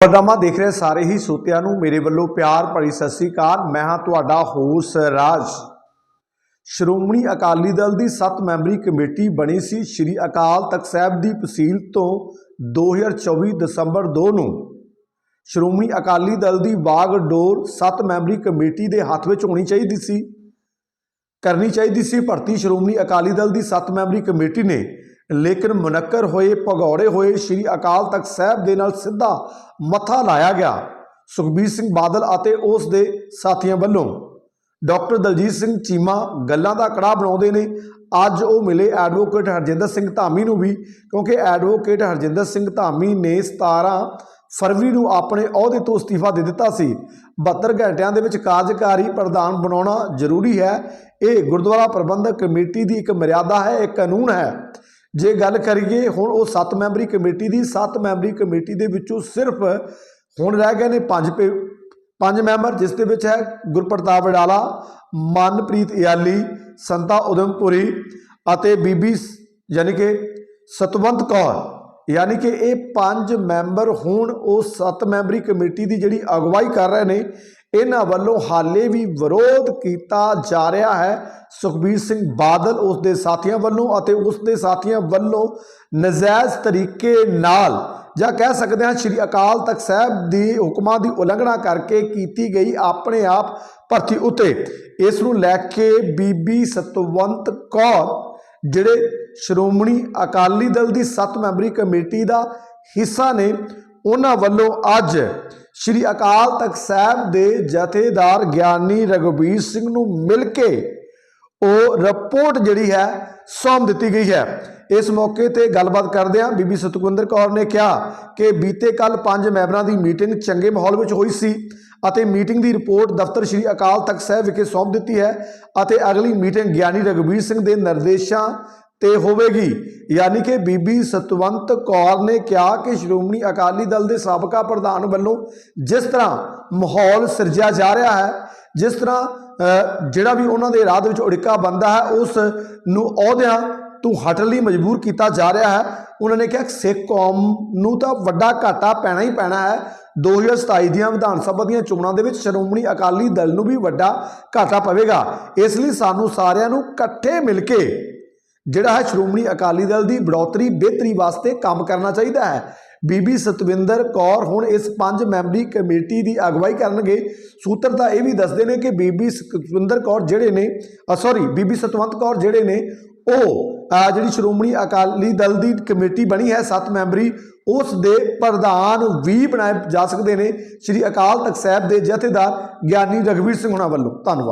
ਪਰਨਾਮਾ ਦੇਖ ਰਹੇ ਸਾਰੇ ਹੀ ਸੋਤਿਆਂ ਨੂੰ, ਮੇਰੇ ਵੱਲੋਂ ਪਿਆਰ ਭਰੀ ਸਤਿ ਸ੍ਰੀ ਅਕਾਲ। ਮੈਂ ਹਾਂ ਤੁਹਾਡਾ ਹੋਸ ਰਾਜ। ਸ਼੍ਰੋਮਣੀ ਅਕਾਲੀ ਦਲ ਦੀ 7 ਮੈਂਬਰੀ ਕਮੇਟੀ ਬਣੀ ਸੀ ਸ਼੍ਰੀ ਅਕਾਲ ਤਖਤ ਸਾਹਿਬ ਦੀ ਤਹਿਸੀਲ ਤੋਂ 2024 ਦਸੰਬਰ 2 ਨੂੰ। ਸ਼੍ਰੋਮਣੀ ਅਕਾਲੀ ਦਲ ਦੀ ਵਾਗਡੋਰ 7 ਮੈਂਬਰੀ ਕਮੇਟੀ ਦੇ ਹੱਥ ਵਿੱਚ ਹੋਣੀ ਚਾਹੀਦੀ ਸੀ, ਕਰਨੀ ਚਾਹੀਦੀ ਸੀ। ਭਰਤੀ ਸ਼੍ਰੋਮਣੀ ਅਕਾਲੀ ਦਲ ਦੀ 7 ਮੈਂਬਰੀ ਕਮੇਟੀ ਨੇ ਲੇਕਿਨ ਮੁਨੱਕਰ ਹੋਏ, ਭਗੌੜੇ ਹੋਏ ਸ਼੍ਰੀ ਅਕਾਲ ਤਖਤ ਸਾਹਿਬ ਦੇ ਨਾਲ ਸਿੱਧਾ ਮੱਥਾ ਲਾਇਆ ਗਿਆ। ਸੁਖਬੀਰ ਸਿੰਘ ਬਾਦਲ ਅਤੇ ਉਸ ਦੇ ਸਾਥੀਆਂ ਵੱਲੋਂ ਡਾਕਟਰ ਦਲਜੀਤ ਸਿੰਘ ਚੀਮਾ ਗੱਲਾਂ ਦਾ ਕੜਾ ਬਣਾਉਂਦੇ ਨੇ। ਅੱਜ ਉਹ ਮਿਲੇ ਐਡਵੋਕੇਟ ਹਰਜਿੰਦਰ ਸਿੰਘ ਧਾਮੀ ਨੂੰ ਵੀ, ਕਿਉਂਕਿ ਐਡਵੋਕੇਟ ਹਰਜਿੰਦਰ ਸਿੰਘ ਧਾਮੀ ਨੇ 17 ਫਰਵਰੀ ਨੂੰ ਆਪਣੇ ਅਹੁਦੇ ਤੋਂ ਅਸਤੀਫਾ ਦੇ ਦਿੱਤਾ ਸੀ। 72 ਘੰਟਿਆਂ ਦੇ ਵਿੱਚ ਕਾਰਜਕਾਰੀ ਪ੍ਰਧਾਨ ਬਣਾਉਣਾ ਜ਼ਰੂਰੀ ਹੈ। ਇਹ ਗੁਰਦੁਆਰਾ ਪ੍ਰਬੰਧਕ ਕਮੇਟੀ ਦੀ ਇੱਕ ਮਰਿਆਦਾ ਹੈ ਇੱਕ ਕਾਨੂੰਨ ਹੈ। ਜੇ ਗੱਲ ਕਰੀਏ ਹੁਣ ਉਹ 7 ਮੈਂਬਰੀ ਕਮੇਟੀ ਦੀ 7 ਮੈਂਬਰੀ ਕਮੇਟੀ ਦੇ ਵਿੱਚੋਂ ਸਿਰਫ ਹੁਣ ਰਹਿ ਗਏ ਨੇ ਪੰਜ ਪੇ, ਪੰਜ ਮੈਂਬਰ, ਜਿਸ ਦੇ ਵਿੱਚ ਹੈ ਗੁਰਪ੍ਰਤਾਪ ਵਡਾਲਾ, ਮਨਪ੍ਰੀਤ ਇਆਲੀ, ਸੰਤਾ ਉਦਮਪੁਰੀ ਅਤੇ ਬੀਬੀ ਯਾਨੀ ਕਿ ਸਤਵੰਤ ਕੌਰ। ਯਾਨੀ ਕਿ ਇਹ ਪੰਜ ਮੈਂਬਰ ਹੁਣ ਉਹ 7 ਮੈਂਬਰੀ ਕਮੇਟੀ ਦੀ ਜਿਹੜੀ ਅਗਵਾਈ ਕਰ ਰਹੇ ਨੇ ਇਹਨਾਂ ਵੱਲੋਂ ਹਾਲੇ ਵੀ ਵਿਰੋਧ ਕੀਤਾ ਜਾ ਰਿਹਾ ਹੈ। ਸੁਖਬੀਰ ਸਿੰਘ ਬਾਦਲ ਉਸ ਦੇ ਸਾਥੀਆਂ ਵੱਲੋਂ ਅਤੇ ਉਸ ਦੇ ਸਾਥੀਆਂ ਵੱਲੋਂ ਨਜਾਇਜ਼ ਤਰੀਕੇ ਨਾਲ ਜਾਂ ਕਹਿ ਸਕਦੇ ਹਾਂ ਸ਼੍ਰੀ ਅਕਾਲ ਤਖਤ ਸਾਹਿਬ ਦੀ ਹੁਕਮਾਂ ਦੀ ਉਲੰਘਣਾ ਕਰਕੇ ਕੀਤੀ ਗਈ ਆਪਣੇ ਆਪ ਭਰਤੀ ਉਤੇ। ਇਸ ਨੂੰ ਲੈ ਕੇ ਬੀਬੀ ਸਤਵੰਤ ਕੌਰ, ਜਿਹੜੇ ਸ਼੍ਰੋਮਣੀ ਅਕਾਲੀ ਦਲ ਦੀ 7 ਮੈਂਬਰੀ ਕਮੇਟੀ ਦਾ ਹਿੱਸਾ ਨੇ, ਉਹਨਾਂ ਵੱਲੋਂ ਅੱਜ ਸ਼੍ਰੀ ਅਕਾਲ ਤਖਤ ਸਾਹਿਬ ਦੇ ਜਥੇਦਾਰ ਗਿਆਨੀ ਰਘਬੀਰ ਸਿੰਘ ਨੂੰ ਮਿਲ ਕੇ ਉਹ ਰਿਪੋਰਟ ਜਿਹੜੀ ਹੈ ਸੌਂਪ ਦਿੱਤੀ ਗਈ ਹੈ। ਇਸ ਮੌਕੇ ਤੇ ਗੱਲਬਾਤ ਕਰਦੇ ਹਾਂ। ਬੀਬੀ ਸਤਗੁੰਦਰ ਕੌਰ ਨੇ ਕਿਹਾ ਕਿ ਬੀਤੇ ਕੱਲ ਪੰਜ ਮੈਂਬਰਾਂ ਦੀ ਮੀਟਿੰਗ ਚੰਗੇ ਮਾਹੌਲ ਵਿੱਚ ਹੋਈ ਸੀ ਅਤੇ ਮੀਟਿੰਗ ਦੀ ਰਿਪੋਰਟ ਦਫ਼ਤਰ ਸ਼੍ਰੀ ਅਕਾਲ ਤਖਤ ਸਾਹਿਬ ਵਿਖੇ ਸੌਂਪ ਦਿੱਤੀ ਹੈ ਅਤੇ ਅਗਲੀ ਮੀਟਿੰਗ ਗਿਆਨੀ ਰਘਬੀਰ ਸਿੰਘ ਦੇ ਨਿਰਦੇਸ਼ਾਂ ਤੇ ਹੋਵੇਗੀ। ਯਾਨੀ ਕਿ ਬੀਬੀ ਸਤਵੰਤ ਕੌਰ ਨੇ ਕਿਹਾ ਕਿ ਸ਼੍ਰੋਮਣੀ ਅਕਾਲੀ ਦਲ ਦੇ ਸਾਬਕਾ ਪ੍ਰਧਾਨ ਵੱਲੋਂ ਜਿਸ ਤਰ੍ਹਾਂ ਮਾਹੌਲ ਸਿਰਜਿਆ ਜਾ ਰਿਹਾ ਹੈ, ਜਿਸ ਤਰ੍ਹਾਂ ਜਿਹੜਾ ਵੀ ਉਹਨਾਂ ਦੇ ਰਾਹ ਦੇ ਵਿੱਚ ਉੜਿੱਕਾ ਬੰਦਾ ਹੈ, ਉਸ ਨੂੰ ਅਹੁਦਿਆਂ ਤੋਂ ਹਟਣ ਲਈ ਮਜਬੂਰ ਕੀਤਾ ਜਾ ਰਿਹਾ ਹੈ। ਉਹਨਾਂ ਨੇ ਕਿਹਾ ਸਿੱਖ ਕੌਮ ਨੂੰ ਤਾਂ ਵੱਡਾ ਘਾਟਾ ਪੈਣਾ ਹੀ ਪੈਣਾ ਹੈ। 2027 ਦੀਆਂ ਵਿਧਾਨ ਸਭਾ ਦੀਆਂ ਚੋਣਾਂ ਦੇ ਵਿੱਚ ਸ਼੍ਰੋਮਣੀ ਅਕਾਲੀ ਦਲ ਨੂੰ ਵੀ ਵੱਡਾ ਘਾਟਾ ਪਵੇਗਾ। ਇਸ ਲਈ ਸਾਨੂੰ ਸਾਰਿਆਂ ਨੂੰ ਇਕੱਠੇ ਮਿਲ ਕੇ ਜਿਹੜਾ ਹੈ ਸ਼੍ਰੋਮਣੀ ਅਕਾਲੀ ਦਲ ਦੀ ਬੜੋਤਰੀ ਬਿਹਤਰੀ ਵਾਸਤੇ ਕੰਮ ਕਰਨਾ ਚਾਹੀਦਾ ਹੈ। ਬੀਬੀ ਸਤਵਿੰਦਰ ਕੌਰ ਹੁਣ ਇਸ ਪੰਜ ਮੈਂਬਰੀ ਕਮੇਟੀ ਦੀ ਅਗਵਾਈ ਕਰਨਗੇ। ਸੂਤਰ ਤਾਂ ਇਹ ਵੀ ਦੱਸਦੇ ਨੇ ਕਿ ਬੀਬੀ ਸਤਵਿੰਦਰ ਕੌਰ ਜਿਹੜੇ ਨੇ ਸੌਰੀ ਬੀਬੀ ਸਤਵੰਤ ਕੌਰ ਜਿਹੜੇ ਨੇ, ਉਹ ਜਿਹੜੀ ਸ਼੍ਰੋਮਣੀ ਅਕਾਲੀ ਦਲ ਦੀ ਕਮੇਟੀ ਬਣੀ ਹੈ 7 ਮੈਂਬਰੀ, ਉਸ ਦੇ ਪ੍ਰਧਾਨ ਵੀ ਬਣਾਏ ਜਾ ਸਕਦੇ ਨੇ। ਸ਼੍ਰੀ ਅਕਾਲ ਤਖਤ ਸਾਹਿਬ ਦੇ ਜਥੇਦਾਰ ਗਿਆਨੀ ਰਘਵੀਰ ਸਿੰਘ ਹੋਣਾ ਵੱਲੋਂ। ਧੰਨਵਾਦ।